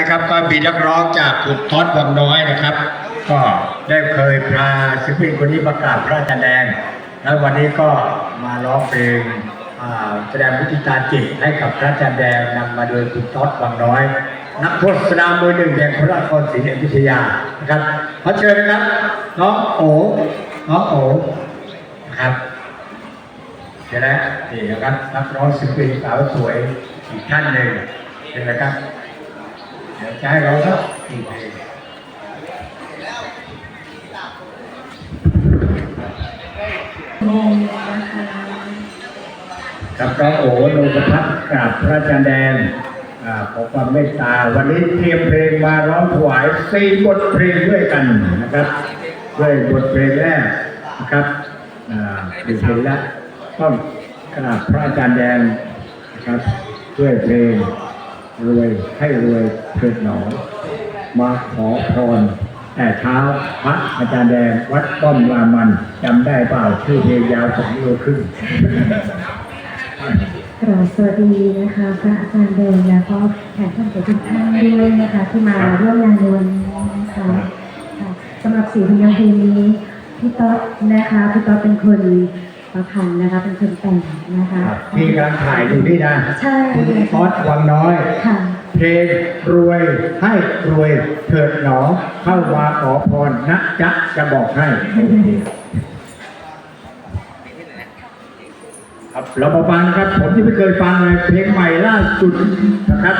นะครับก็มีนักร้องจากกลุ่มทอดวังน้อยนะครับ ก็ได้เคยพาศิลปินคนนี้ประกาศพระราชแดง แล้ววันนี้ก็มาร้องเพลงอ่าแสดงมุทิตาจิตให้กับพระราชแดงนำมาโดยคุณทอดวังน้อย นักโทษสนามมือหนึ่งแห่งพระนครศรีอยุธยานะครับขอเชิญนะครับน้องโอ๋น้องโอ๋นะครับเดี๋ยวนะนี่นะครับนักร้องศิลปินสาวสวยอีกท่านหนึ่งเห็นไหมครับ เดี๋ยวจะให้เราสักอีกเพลงครับน้องโอ๋โนกพัฒน์กราบพระจารย์แดงขอความเมตตา วันนี้เตรียมเพลงมาร้องถวายสี่บทเพลงด้วยกันนะครับด้วยบทเพลงแรกนะครับอ่าเป็นเพลงแรกต้องกราบพระอาจารย์แดงนะครับด้วยเพลง รวยให้รวยเถิดหนอ มาขอพรแต่เช้าพระอาจารย์แดงวัดป้อมรามันจำได้เปล่าชื่อเพลงยาวสองโลครึ่งกราบสวัสดีนะคะพระอาจารย์เดนและก็แขกท่านผู้ทุกท่านด้วยนะคะที่มาร่วมงานในวันนี้นะคะค่ะสำหรับสีพยางค์เพลงนี้พี่ต๊อดนะคะพี่ต๊อดเป็นคน ประพันธ์นะคะเป็นคนแต่งนะคะมีการถ่ายอยู่นี่นะใช่คุณฟอสวังน้อยค่ะเพลงรวยให้รวยเถิดหนอเข้ามาขอพรนะจ๊ะจะบอกให้ครับเรามาฟังครับ ผมที่ไม่เคยฟังเลยเพลงใหม่ล่าสุดนะครับ